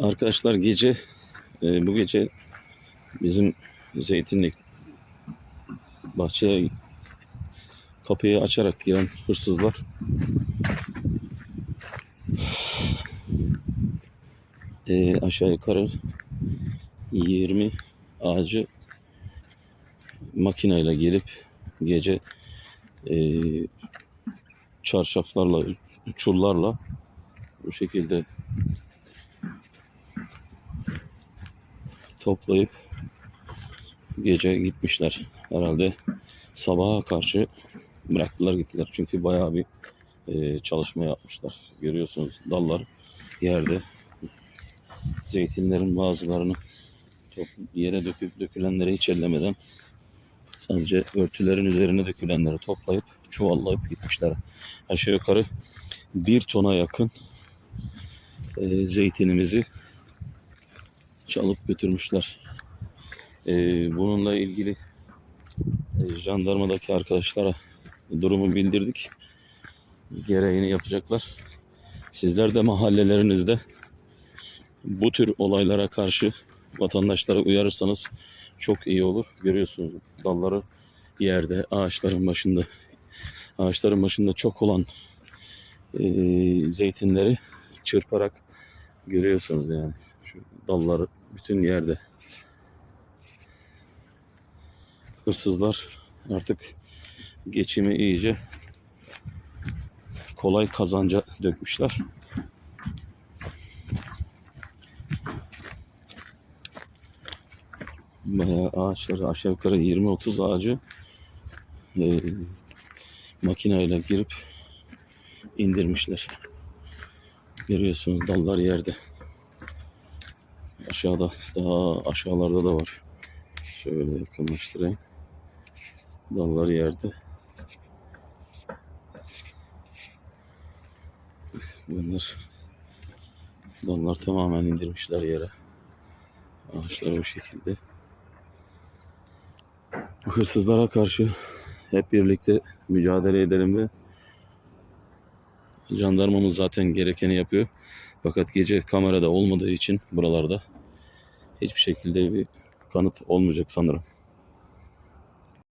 Arkadaşlar gece e, bu gece bizim zeytinlik bahçeye kapıyı açarak giren hırsızlar e, aşağı yukarı 20 ağacı makineyle gelip gece e, çarşaflarla, çullarla bu şekilde toplayıp gece gitmişler. Herhalde sabaha karşı bıraktılar gittiler. Çünkü bayağı bir e, çalışma yapmışlar. Görüyorsunuz dallar yerde. Zeytinlerin bazılarını top, yere döküp dökülenleri hiç ellemeden sadece örtülerin üzerine dökülenleri toplayıp çuvallayıp gitmişler. Aşağı yukarı bir tona yakın e, zeytinimizi çalıp götürmüşler. E, bununla ilgili e, jandarmadaki arkadaşlara durumu bildirdik. Gereğini yapacaklar. Sizler de mahallelerinizde bu tür olaylara karşı vatandaşlara uyarırsanız çok iyi olur. Görüyorsunuz dalları yerde, ağaçların başında. Ağaçların başında çok olan e, zeytinleri çırparak görüyorsunuz yani. Şu dalları bütün yerde. Hırsızlar artık geçimi iyice kolay kazanca dökmüşler. Bayağı ağaçları aşağı yukarı 20-30 ağacı e, makineyle girip indirmişler. Görüyorsunuz dallar yerde. Aşağıda daha aşağılarda da var. Şöyle yakınlaştırayım. Dallar yerde. Bunlar dallar tamamen indirmişler yere. Ağaçlar bu şekilde. Bu hırsızlara karşı hep birlikte mücadele edelim ve jandarmamız zaten gerekeni yapıyor. Fakat gece kamerada olmadığı için buralarda hiçbir şekilde bir kanıt olmayacak sanırım.